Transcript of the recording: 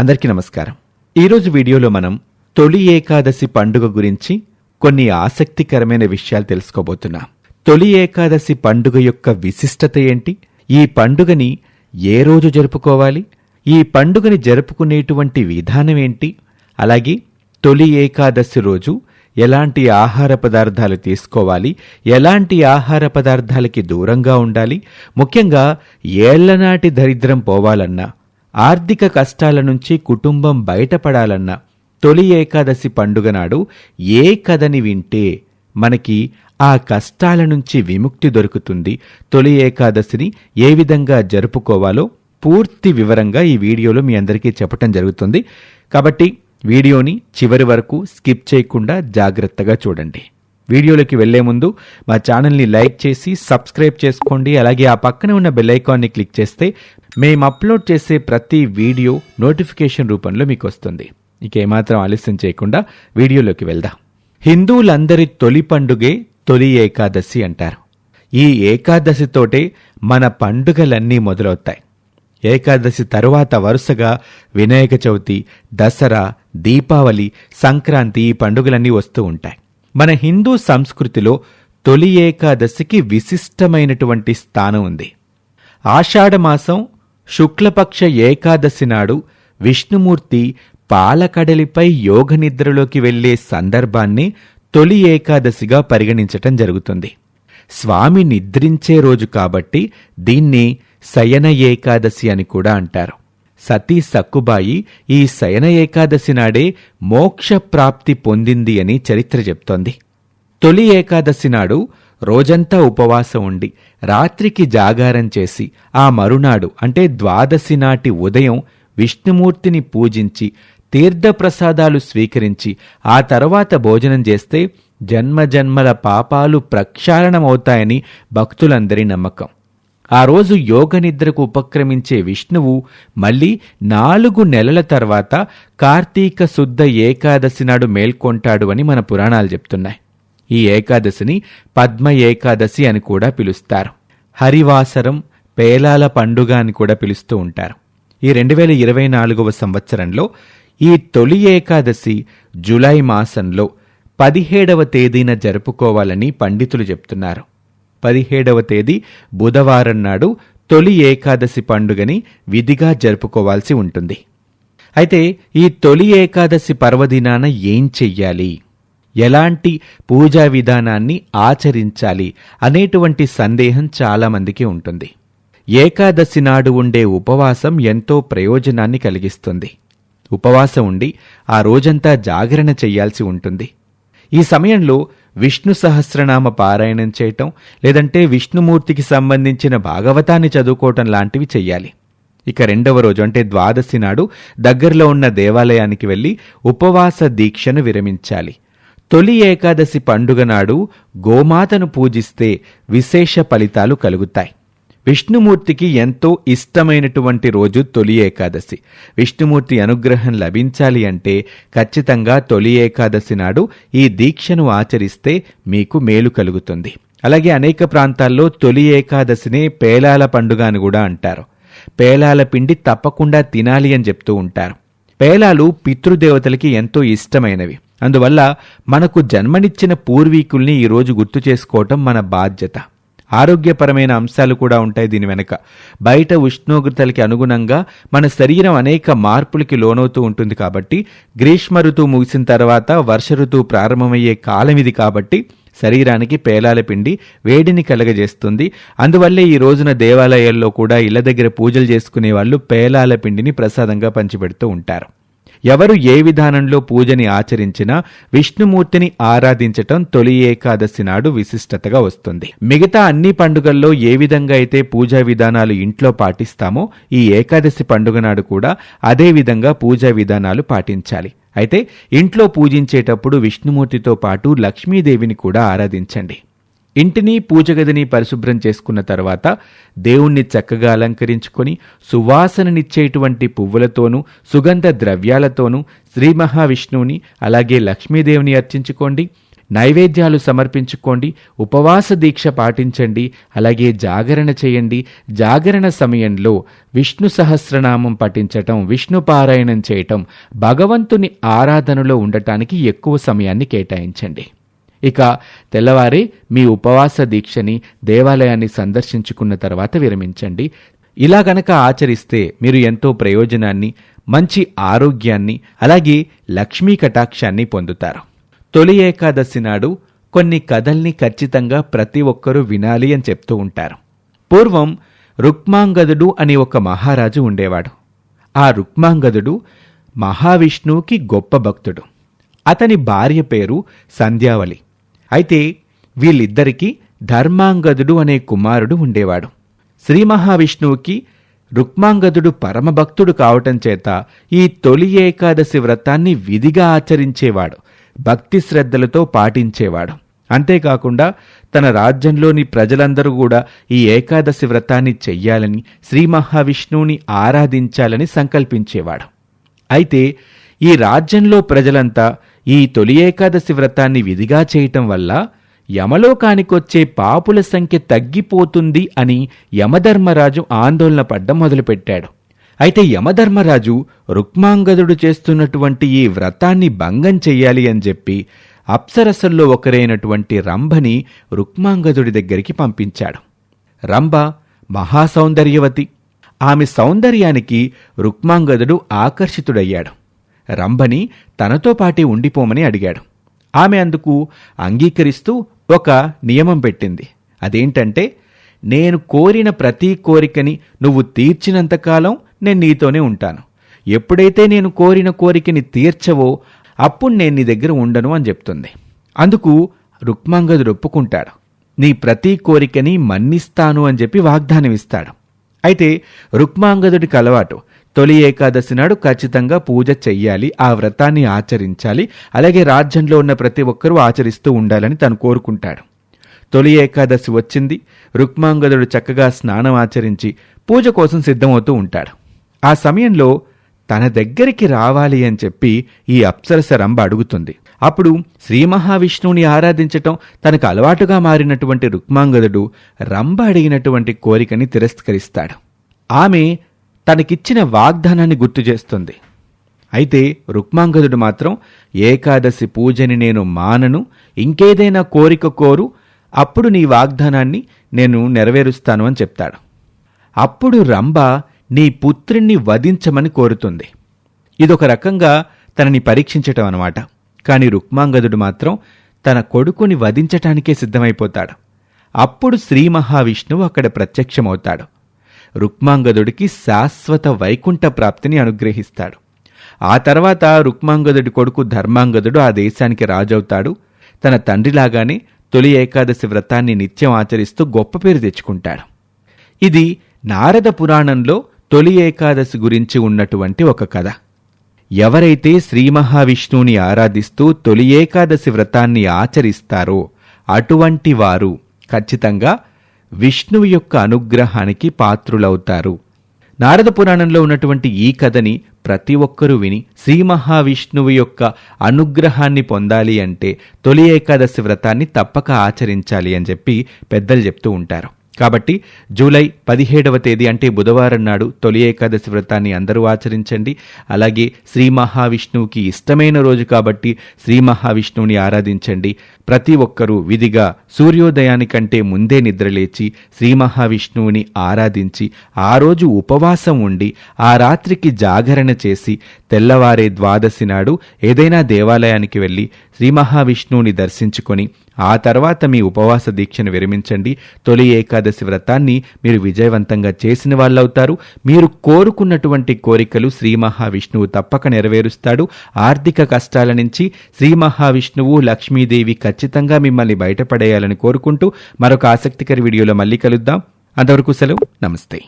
అందరికీ నమస్కారం. ఈరోజు వీడియోలో మనం తొలి ఏకాదశి పండుగ గురించి కొన్ని ఆసక్తికరమైన విషయాలు తెలుసుకోబోతున్నాం. తొలి ఏకాదశి పండుగ యొక్క విశిష్టత ఏంటి? ఈ పండుగని ఏ రోజు జరుపుకోవాలి? ఈ పండుగని జరుపుకునేటువంటి విధానం ఏంటి? అలాగే తొలి ఏకాదశి రోజు ఎలాంటి ఆహార పదార్థాలు తీసుకోవాలి? ఎలాంటి ఆహార పదార్థాలకి దూరంగా ఉండాలి? ముఖ్యంగా ఏళ్ళనాటి దరిద్రం పోవాలన్నా ఆర్థిక కష్టాల నుంచి కుటుంబం బయటపడాలన్నా తొలి ఏకాదశి పండుగ నాడు ఏ కథని వింటే మనకి ఆ కష్టాల నుంచి విముక్తి దొరుకుతుంది. తొలి ఏకాదశిని ఏ విధంగా జరుపుకోవాలో పూర్తి వివరంగా ఈ వీడియోలో మీ అందరికీ చెప్పటం జరుగుతుంది. కాబట్టి వీడియోని చివరి వరకు స్కిప్ చేయకుండా జాగ్రత్తగా చూడండి. వీడియోలోకి వెళ్ళే ముందు మా ఛానల్ని లైక్ చేసి సబ్స్క్రైబ్ చేసుకోండి. అలాగే ఆ పక్కనే ఉన్న బెల్ ఐకాన్ని క్లిక్ చేస్తే మేము అప్లోడ్ చేసే ప్రతి వీడియో నోటిఫికేషన్ రూపంలో మీకు వస్తుంది ఇక ఏమాత్రం ఆలస్యం చేయకుండా వీడియోలోకి వెళ్దాం. హిందువులందరి తొలి పండుగే తొలి ఏకాదశి అంటారు. ఈ ఏకాదశితోటే మన పండుగలన్నీ మొదలవుతాయి. ఏకాదశి తరువాత వరుసగా వినాయక చవితి దసరా దీపావళి సంక్రాంతి ఈ పండుగలన్నీ వస్తూ ఉంటాయి. మన హిందూ సంస్కృతిలో తొలి ఏకాదశికి విశిష్టమైనటువంటి స్థానం ఉంది. ఆషాఢమాసం శుక్లపక్ష ఏకాదశి నాడు విష్ణుమూర్తి పాలకడలిపై యోగనిద్రలోకి వెళ్ళే సందర్భాన్ని తొలి ఏకాదశిగా పరిగణించటం జరుగుతుంది. స్వామి నిద్రించే రోజు కాబట్టి దీన్ని శయన ఏకాదశి అని కూడా అంటారు. సతీ సక్కుబాయి ఈ శయన ఏకాదశి నాడే మోక్ష ప్రాప్తి పొందింది అని చరిత్ర చెప్తోంది. తొలి ఏకాదశి నాడు రోజంతా ఉపవాసం ఉండి రాత్రికి జాగారం చేసి ఆ మరునాడు అంటే ద్వాదశి నాటి ఉదయం విష్ణుమూర్తిని పూజించి తీర్థప్రసాదాలు స్వీకరించి ఆ తర్వాత భోజనం చేస్తే జన్మజన్మల పాపాలు ప్రక్షాళనమవుతాయని భక్తులందరి నమ్మకం. ఆ రోజు యోగ నిద్రకు ఉపక్రమించే విష్ణువు మళ్ళీ నాలుగు నెలల తర్వాత కార్తీక శుద్ధ ఏకాదశి నాడు మేల్కొంటాడు అని మన పురాణాలు చెప్తున్నాయి. ఈ ఏకాదశిని పద్మ ఏకాదశి అని కూడా పిలుస్తారు. హరివాసరం పేలాల పండుగ అని కూడా పిలుస్తూ ఉంటారు. ఈ రెండు వేల ఇరవై నాలుగవ సంవత్సరంలో ఈ తొలి ఏకాదశి జులై మాసంలో పదిహేడవ తేదీన జరుపుకోవాలని పండితులు చెప్తున్నారు. పదిహేడవ తేదీ బుధవారం నాడు తొలి ఏకాదశి పండుగని విధిగా జరుపుకోవాల్సి ఉంటుంది. అయితే ఈ తొలి ఏకాదశి పర్వదినాన ఏం చెయ్యాలి? ఎలాంటి పూజా విధానాన్ని ఆచరించాలి అనేటువంటి సందేహం చాలామందికి ఉంటుంది. ఏకాదశి నాడు ఉండే ఉపవాసం ఎంతో ప్రయోజనాన్ని కలిగిస్తుంది. ఉపవాసం ఉండి ఆ రోజంతా జాగరణ చెయ్యాల్సి ఉంటుంది. ఈ సమయంలో విష్ణు సహస్రనామ పారాయణం చేయటం లేదంటే విష్ణుమూర్తికి సంబంధించిన భాగవతాన్ని చదువుకోవటం లాంటివి చెయ్యాలి. ఇక రెండవ రోజు అంటే ద్వాదశి నాడు దగ్గరలో ఉన్న దేవాలయానికి వెళ్ళి ఉపవాస దీక్షను విరమించాలి. తొలి ఏకాదశి పండుగ నాడు గోమాతను పూజిస్తే విశేష ఫలితాలు కలుగుతాయి. విష్ణుమూర్తికి ఎంతో ఇష్టమైనటువంటి రోజు తొలి ఏకాదశి. విష్ణుమూర్తి అనుగ్రహం లభించాలి అంటే ఖచ్చితంగా తొలి ఏకాదశి నాడు ఈ దీక్షను ఆచరిస్తే మీకు మేలు కలుగుతుంది. అలాగే అనేక ప్రాంతాల్లో తొలి ఏకాదశినే పేలాల పండుగ అని కూడా అంటారు. పేలాల పిండి తప్పకుండా తినాలి అని చెప్తూ ఉంటారు. పేలాలు పితృదేవతలకి ఎంతో ఇష్టమైనవి. అందువల్ల మనకు జన్మనిచ్చిన పూర్వీకుల్ని ఈరోజు గుర్తు చేసుకోవటం మన బాధ్యత. ఆరోగ్యపరమైన అంశాలు కూడా ఉంటాయి దీని వెనక. బయట ఉష్ణోగ్రతలకి అనుగుణంగా మన శరీరం అనేక మార్పులకి లోనవుతూ ఉంటుంది కాబట్టి గ్రీష్మ ఋతువు ముగిసిన తర్వాత వర్ష ఋతువు ప్రారంభమయ్యే కాలం ఇది కాబట్టి శరీరానికి పేలాల పిండి వేడిని కలగజేస్తుంది. అందువల్లే ఈ రోజున దేవాలయాల్లో కూడా ఇళ్ళ దగ్గర పూజలు చేసుకునే వాళ్ళు పేలాల పిండిని ప్రసాదంగా పంచిపెడుతూ ఉంటారు. ఎవరు ఏ విధానంలో పూజని ఆచరించినా విష్ణుమూర్తిని ఆరాధించటం తొలి ఏకాదశి నాడు విశిష్టతగా వస్తుంది. మిగతా అన్ని పండుగల్లో ఏ విధంగా అయితే పూజా విధానాలు ఇంట్లో పాటిస్తామో ఈ ఏకాదశి పండుగ నాడు కూడా అదే విధంగా పూజా విధానాలు పాటించాలి. అయితే ఇంట్లో పూజించేటప్పుడు విష్ణుమూర్తితో పాటు లక్ష్మీదేవిని కూడా ఆరాధించండి. ఇంటిని పూజగదిని పరిశుభ్రం చేసుకున్న తర్వాత దేవుణ్ణి చక్కగా అలంకరించుకొని సువాసననిచ్చేటువంటి పువ్వులతోనూ సుగంధ ద్రవ్యాలతోనూ శ్రీ మహావిష్ణువుని అలాగే లక్ష్మీదేవిని అర్చించుకోండి. నైవేద్యాలు సమర్పించుకోండి. ఉపవాస దీక్ష పాటించండి. అలాగే జాగరణ చేయండి. జాగరణ సమయంలో విష్ణు సహస్రనామం పఠించటం విష్ణు పారాయణం చేయటం భగవంతుని ఆరాధనలో ఉండటానికి ఎక్కువ సమయాన్ని కేటాయించండి. ఇక తెల్లవారి మీ ఉపవాస దీక్షని దేవాలయాన్ని సందర్శించుకున్న తర్వాత విరమించండి. ఇలా గనక ఆచరిస్తే మీరు ఎంతో ప్రయోజనాన్ని మంచి ఆరోగ్యాన్ని అలాగే లక్ష్మీ కటాక్షాన్ని పొందుతారు. తొలి ఏకాదశి నాడు కొన్ని కథల్ని ఖచ్చితంగా ప్రతి ఒక్కరూ వినాలి అని చెప్తూ ఉంటారు. పూర్వం రుక్మాంగదుడు అని ఒక మహారాజు ఉండేవాడు. ఆ రుక్మాంగదుడు మహావిష్ణువుకి గొప్ప భక్తుడు. అతని భార్య పేరు సంధ్యావళి. అయితే వీళ్ళిద్దరికీ ధర్మాంగదుడు అనే కుమారుడు ఉండేవాడు. శ్రీ మహావిష్ణువుకి రుక్మాంగదుడు పరమభక్తుడు కావటం చేత ఈ తొలి ఏకాదశి వ్రతాన్ని విధిగా ఆచరించేవాడు. భక్తి శ్రద్ధలతో పాటించేవాడు. అంతేకాకుండా తన రాజ్యంలోని ప్రజలందరూ కూడా ఈ ఏకాదశి వ్రతాన్ని చెయ్యాలని శ్రీ మహావిష్ణువుని ఆరాధించాలని సంకల్పించేవాడు. అయితే ఈ రాజ్యంలో ప్రజలంతా ఈ తొలి ఏకాదశి వ్రతాన్ని విధిగా చేయటం వల్ల యమలోకానికొచ్చే పాపుల సంఖ్య తగ్గిపోతుంది అని యమధర్మరాజు ఆందోళన పడ్డం మొదలుపెట్టాడు. అయితే యమధర్మరాజు రుక్మాంగదుడు చేస్తున్నటువంటి ఈ వ్రతాన్ని భంగం చెయ్యాలి అని చెప్పి అప్సరసల్లో ఒకరైనటువంటి రంభని రుక్మాంగదుడి దగ్గరికి పంపించాడు. రంభ మహాసౌందర్యవతి. ఆమె సౌందర్యానికి రుక్మాంగదుడు ఆకర్షితుడయ్యాడు. రంభని తనతో పాటే ఉండిపోమని అడిగాడు. ఆమె అందుకు అంగీకరిస్తూ ఒక నియమం పెట్టింది. అదేంటంటే నేను కోరిన ప్రతి కోరికని నువ్వు తీర్చినంతకాలం నేను నీతోనే ఉంటాను. ఎప్పుడైతే నేను కోరిన కోరికని తీర్చవో అప్పుడు నేను నీ దగ్గర ఉండను అని చెప్తుంది. అందుకు రుక్మాంగదుడు ఒప్పుకుంటాడు నీ ప్రతి కోరికని మన్నిస్తాను అని చెప్పి వాగ్దానం ఇస్తాడు అయితే రుక్మాంగదుడికి అలవాటు. తొలి ఏకాదశి నాడు ఖచ్చితంగా పూజ చెయ్యాలి ఆ వ్రతాన్ని ఆచరించాలి అలాగే రాజ్యంలో ఉన్న ప్రతి ఒక్కరూ ఆచరిస్తూ ఉండాలని తను కోరుకుంటాడు. తొలి ఏకాదశి వచ్చింది రుక్మాంగదుడు చక్కగా స్నానం ఆచరించి పూజ కోసం సిద్ధమవుతూ ఉంటాడు. ఆ సమయంలో తన దగ్గరికి రావాలి అని చెప్పి ఈ అప్సరస రంభ అడుగుతుంది. అప్పుడు శ్రీ మహావిష్ణువుని ఆరాధించటం తనకు అలవాటుగా మారినటువంటి రుక్మాంగదుడు రంభ అడిగినటువంటి కోరికని తిరస్కరిస్తాడు. ఆమె తనకిచ్చిన వాగ్దానాన్ని గుర్తు చేస్తుంది. అయితే రుక్మాంగదుడు మాత్రం ఏకాదశి పూజని నేను మానను ఇంకేదైనా కోరిక కోరు అప్పుడు నీ వాగ్దానాన్ని నేను నెరవేరుస్తాను అని చెప్తాడు. అప్పుడు రంభ నీ పుత్రుణ్ణి వధించమని కోరుతుంది. ఇదొక రకంగా తనని పరీక్షించటం అనమాట కాని రుక్మాంగదుడు మాత్రం తన కొడుకుని వధించటానికే సిద్ధమైపోతాడు. అప్పుడు శ్రీ మహావిష్ణువు అక్కడ ప్రత్యక్షమవుతాడు. రుక్మాంగదుడికి శాశ్వత వైకుంఠ ప్రాప్తిని అనుగ్రహిస్తాడు. ఆ తర్వాత రుక్మాంగదుడి కొడుకు ధర్మాంగదుడు ఆ దేశానికి రాజవుతాడు. తన తండ్రిలాగానే తొలి ఏకాదశి వ్రతాన్ని నిత్యం ఆచరిస్తూ గొప్ప పేరు తెచ్చుకుంటాడు. ఇది నారద పురాణంలో తొలి ఏకాదశి గురించి ఉన్నటువంటి ఒక కథ. ఎవరైతే శ్రీ మహావిష్ణువుని ఆరాధిస్తూ తొలి ఏకాదశి వ్రతాన్ని ఆచరిస్తారో అటువంటి వారు ఖచ్చితంగా విష్ణువు యొక్క అనుగ్రహానికి పాత్రులవుతారు. నారద పురాణంలో ఉన్నటువంటి ఈ కథని ప్రతి ఒక్కరూ విని శ్రీ మహావిష్ణువు యొక్క అనుగ్రహాన్ని పొందాలి అంటే తొలి ఏకాదశి వ్రతాన్ని తప్పక ఆచరించాలి అని చెప్పి పెద్దలు చెప్తూ ఉంటారు. కాబట్టి జూలై పదిహేడవ తేదీ అంటే బుధవారం నాడు తొలి ఏకాదశి వ్రతాన్ని అందరూ ఆచరించండి. అలాగే శ్రీ మహావిష్ణువుకి ఇష్టమైన రోజు కాబట్టి శ్రీ మహావిష్ణువుని ఆరాధించండి. ప్రతి ఒక్కరూ విధిగా సూర్యోదయానికంటే ముందే నిద్రలేచి శ్రీ మహావిష్ణువుని ఆరాధించి ఆ రోజు ఉపవాసం ఉండి ఆ రాత్రికి జాగరణ చేసి తెల్లవారే ద్వాదశి నాడు ఏదైనా దేవాలయానికి వెళ్ళి శ్రీ మహావిష్ణువుని దర్శించుకొని ఆ తర్వాత మీ ఉపవాస దీక్షను విరమించండి. తొలి ఏకాదశి వ్రతాన్ని మీరు విజయవంతంగా చేసిన వాళ్ళవుతారు. మీరు కోరుకున్నటువంటి కోరికలు శ్రీ మహావిష్ణువు తప్పక నెరవేరుస్తాడు. ఆర్థిక కష్టాల నుంచి శ్రీ మహావిష్ణువు లక్ష్మీదేవి ఖచ్చితంగా మిమ్మల్ని బయటపడేయాలని కోరుకుంటూ మరొక ఆసక్తికర వీడియోలో మళ్ళీ కలుద్దాం. అంతవరకు సెలవు. నమస్తే.